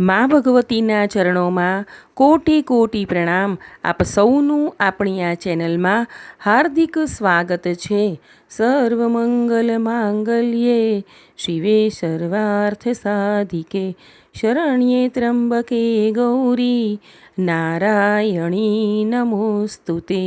મા ભગવતીના ચરણોમાં કોટી કોટી પ્રણામ. આપ સૌનું આપણી આ ચેનલમાં હાર્દિક સ્વાગત છે. સર્વમંગલ માંગલ્યે, શિવે સર્વાર્થ સાધિકે, શરણ્યે ત્રંબકે ગૌરી, નારાયણી નમોસ્તુતે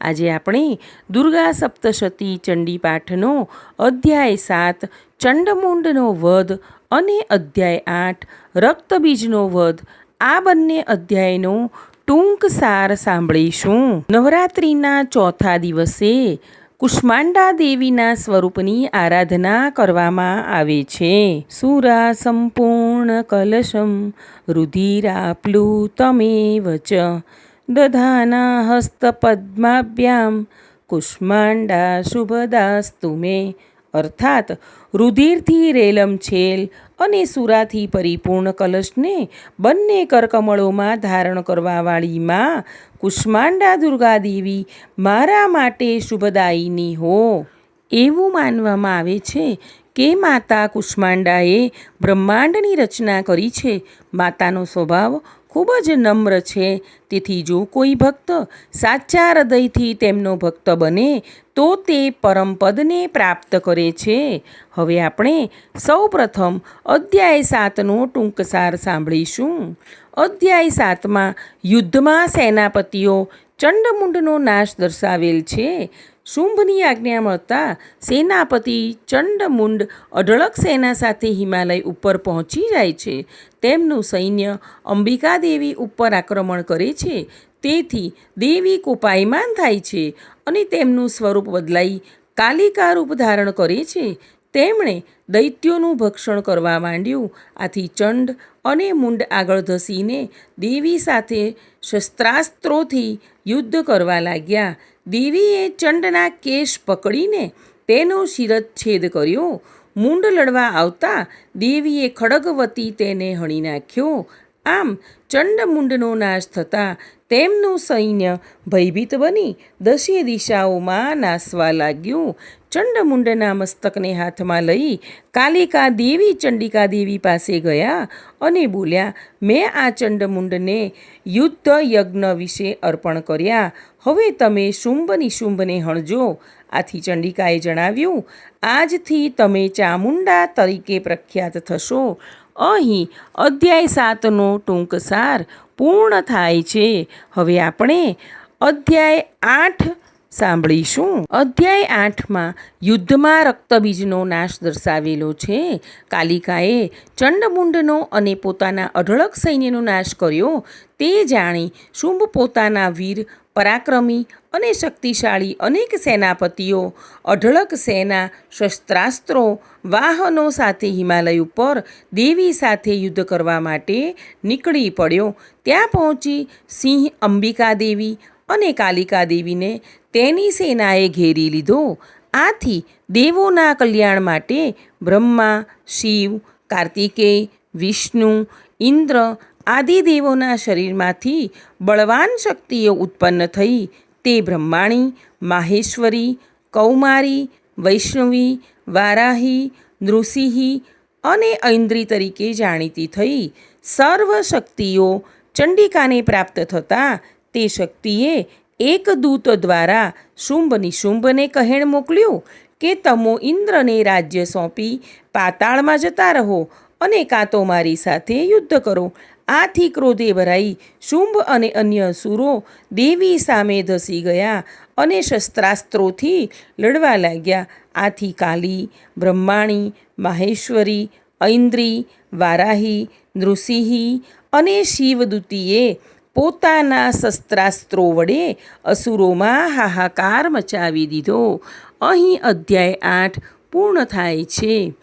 આજે આપણે દુર્ગા સપ્તશતી ચંડી પાઠનો અધ્યાય સાત ચંડમુંડનો વધ અને અધ્યાય આઠ, રક્તબીજનો વધ, આ બંને અધ્યાયનો ટૂંક સાર સાંભળીશું. નવરાત્રિના ચોથા દિવસે કુષ્માંડા દેવીના સ્વરૂપની આરાધના કરવામાં આવે છે. સુરા સંપૂર્ણ કલશમ રુધિરાપ્લુતમેવ ચ દધાના હસ્તપદ્માભ્યામ, કુષ્માંડા શુભદાસ્તુ તુમે અર્થાત રુધિરથી રેલમ છેલ અને સુરાથી પરિપૂર્ણ કલશને બંને કરકમળોમાં ધારણ કરવાવાળી માં, કુષ્માંડા દુર્ગા દેવી, મારા માટે શુભદાયિની હો. એવું માનવામાં આવે છે કે માતા કુષ્માંડાએ બ્રહ્માંડની રચના કરી છે. માતાનો સ્વભાવ ખૂબ જ નમ્ર છે. તેથી જો કોઈ ભક્ત સાચા હૃદયથી તેમનો ભક્ત બને, તો તે પરમપદને પ્રાપ્ત કરે છે. હવે આપણે સૌપ્રથમ અધ્યાય સાતનો ટૂંકસાર સાંભળીશું. અધ્યાય સાતમાં યુદ્ધમાં સેનાપતિઓ ચંડમુંડનો નાશ દર્શાવેલ છે. શુંભની આજ્ઞા મળતા સેનાપતિ ચંડમુંડ અઢળક સેના સાથે હિમાલય ઉપર પહોંચી જાય છે. તેમનું સૈન્ય અંબિકા દેવી ઉપર આક્રમણ કરે છે. તેથી દેવી કોપાયમાન થાય છે અને તેમનું સ્વરૂપ બદલાઈ કાલિકા રૂપ ધારણ કરે છે. તેમણે દૈત્યોનું ભક્ષણ કરવા માંડ્યું. આથી ચંડ અને મુંડ આગળ ધસીને દેવી સાથે શસ્ત્રાસ્ત્રોથી યુદ્ધ કરવા લાગ્યા. દેવીએ ચંડના કેશ પકડીને તેનો શિરચ્છેદ કર્યો. મુંડ લડવા આવતા દેવીએ ખડગવતી તેને હણી નાખ્યો. આમ ચંડમુંડનો નાશ થતાં તેમનું સૈન્ય ભયભીત બની દશે દિશાઓમાં નાસવા લાગ્યું. ચંડમુંડના મસ્તકને હાથમાં લઈ કાલિકા દેવી ચંડિકા દેવી પાસે ગયા અને બોલ્યા, મેં આ ચંડમુંડને યુદ્ધ યજ્ઞ વિશે અર્પણ કર્યા. હવે તમે શુંભ નિશુંભને હણજો. આથી ચંડિકાએ જણાવ્યું, આજથી તમે ચામુંડા તરીકે પ્રખ્યાત થશો. અહીં અધ્યાય સાતનો ટૂંક સાર પૂર્ણ થાય છે. હવે આપણે અધ્યાય આઠ સાંભળીશું. અધ્યાય આઠમાં યુદ્ધમાં રક્તબીજનો નાશ દર્શાવેલો છે. કાલિકાએ ચંડમુંડનો અને પોતાના અઢળક સૈન્યનો નાશ કર્યો. તે જાણી શુંભ પોતાના વીર, પરાક્રમી અને શક્તિશાળી અનેક સેનાપતિઓ, અઢળક સેના, શસ્ત્રાસ્ત્રો, વાહનો સાથે હિમાલય ઉપર દેવી સાથે યુદ્ધ કરવા માટે નીકળી પડ્યો. ત્યાં પહોંચી સિંહ અંબિકા દેવી અને કાલિકા દેવીને તેની સેનાએ ઘેરી લીધો. આથી દેવોના કલ્યાણ માટે બ્રહ્મા, શિવ કાર્તિકેય વિષ્ણુ, ઇન્દ્ર આદિ દેવોના શરીરમાંથી બળવાન શક્તિઓ ઉત્પન્ન થઈ તે બ્રહ્માણી, માહેશ્વરી, કૌમારી, વૈષ્ણવી, વારાહી, નૃસિંહી અને ઐન્દ્રી તરીકે જાણીતી થઈ. સર્વ શક્તિઓ ચંડિકાને પ્રાપ્ત થતાં તે શક્તિએ એક દૂત દ્વારા શુંભ નિશુંભને કહેણ મોકલ્યું કે તમો ઇન્દ્રને રાજ્ય સોંપી પાતાળમાં જતા રહો અને કાં તો મારી સાથે યુદ્ધ કરો. આથી ક્રોધે ભરાઈ શુંભ અને અન્ય સુરો દેવી સામે ધસી ગયા અને શસ્ત્રાસ્ત્રોથી લડવા લાગ્યા. આથી કાલી, બ્રહ્માણી, માહેશ્વરી ઐન્દ્રી વારાહી, નૃસિંહી અને શિવદૂતીએ પોતાના શસ્ત્રાસ્ત્રો વડે અસુરોમાં હાહાકાર મચાવી દીધો. અહીં અધ્યાય આઠ પૂર્ણ થાય છે.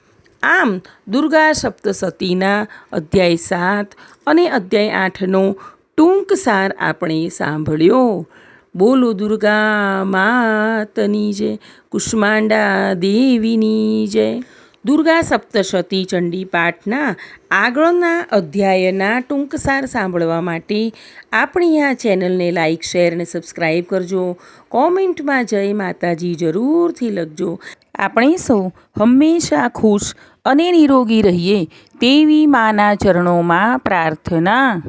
આમ દુર્ગા સપ્તસતીના અધ્યાય સાત અને અધ્યાય આઠનો ટૂંક સાર આપણે સાંભળ્યો. બોલો દુર્ગા માતની જય, કુષ્માંડા દેવીની જય. દુર્ગા સપ્તશતી ચંડી પાઠના આગળના અધ્યાયના ટૂંકસાર સાંભળવા માટે આપણી આ ચેનલને લાઇક, શેર અને સબસ્ક્રાઈબ કરજો. કોમેન્ટમાં જય માતાજી જરૂરથી લખજો. આપણે સૌ હંમેશા ખુશ અને નિરોગી રહીએ તેવી માના ચરણોમાં પ્રાર્થના.